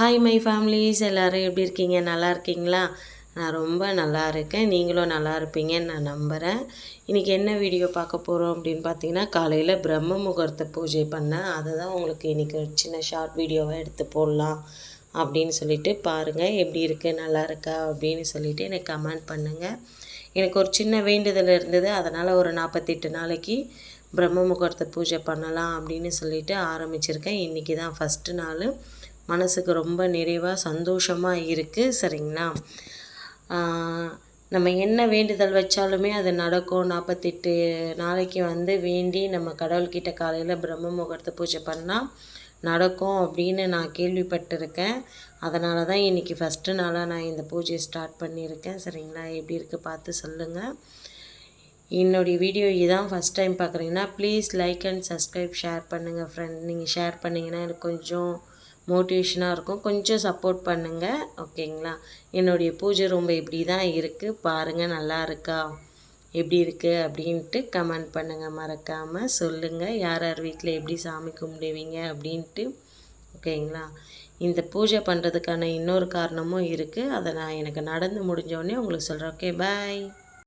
Hi my families எல்லோரும் எப்படி இருக்கீங்க? நல்லா இருக்கீங்களா? நான் ரொம்ப நல்லா இருக்கேன். நீங்களும் நல்லா இருப்பீங்கன்னு நான் நம்புகிறேன் இன்றைக்கி என்ன வீடியோ பார்க்க போகிறோம் அப்படின்னு பார்த்தீங்கன்னா காலையில் பிரம்ம முகூர்த்த பூஜை பண்ணேன் அதை தான் உங்களுக்கு இன்றைக்கி ஒரு சின்ன ஷார்ட் வீடியோவை எடுத்து போடலாம் அப்படின்னு சொல்லிட்டு பாருங்கள் எப்படி இருக்குது நல்லா இருக்கா? அப்படின்னு சொல்லிவிட்டு எனக்கு கமெண்ட் பண்ணுங்கள் எனக்கு ஒரு சின்ன வேண்டுதல் இருந்தது. அதனால் ஒரு நாற்பத்தெட்டு நாளைக்கு பிரம்ம முகூர்த்த பூஜை பண்ணலாம் அப்படின்னு சொல்லிட்டு ஆரம்பிச்சிருக்கேன். இன்றைக்கி தான் ஃபஸ்ட்டு நாள். மனசுக்கு ரொம்ப நிறைவாக சந்தோஷமாக இருக்குது சரிங்களா? நம்ம என்ன வேண்டுதல் வச்சாலுமே அது நடக்கும். நாற்பத்தெட்டு நாளைக்கு வந்து வேண்டி நம்ம கடவுள்கிட்ட காலையில் பிரம்ம முகூர்த்த பூஜை பண்ணால் நடக்கும் அப்படின்னு நான் கேள்விப்பட்டிருக்கேன். அதனால தான் இன்றைக்கி ஃபஸ்ட்டு நாளாக நான் இந்த பூஜையை ஸ்டார்ட் பண்ணியிருக்கேன். சரிங்களா? எப்படி இருக்குது பார்த்து சொல்லுங்கள் என்னுடைய வீடியோ இதான் ஃபஸ்ட் டைம் பார்க்குறீங்கன்னா please like and subscribe share பண்ணுங்கள் ஃப்ரெண்ட் நீங்கள் ஷேர் பண்ணிங்கன்னா எனக்கு கொஞ்சம் மோட்டிவேஷனாக இருக்கும். கொஞ்சம் சப்போர்ட் பண்ணுங்கள் ஓகேங்களா? என்னுடைய பூஜை ரொம்ப இப்படி தான் இருக்குது பாருங்கள் நல்லா இருக்கா? எப்படி இருக்குது அப்படின்ட்டு கமெண்ட் பண்ணுங்கள் மறக்காமல் சொல்லுங்கள் யார் யார் வீட்டில் எப்படி சாமி கும்பிடுவீங்க அப்படின்ட்டு. ஓகேங்களா? இந்த பூஜை பண்ணுறதுக்கான இன்னொரு காரணமும் இருக்குது அதை நான் எனக்கு நடந்து முடிஞ்சோடனே உங்களுக்கு சொல்கிறேன் ஓகே பாய்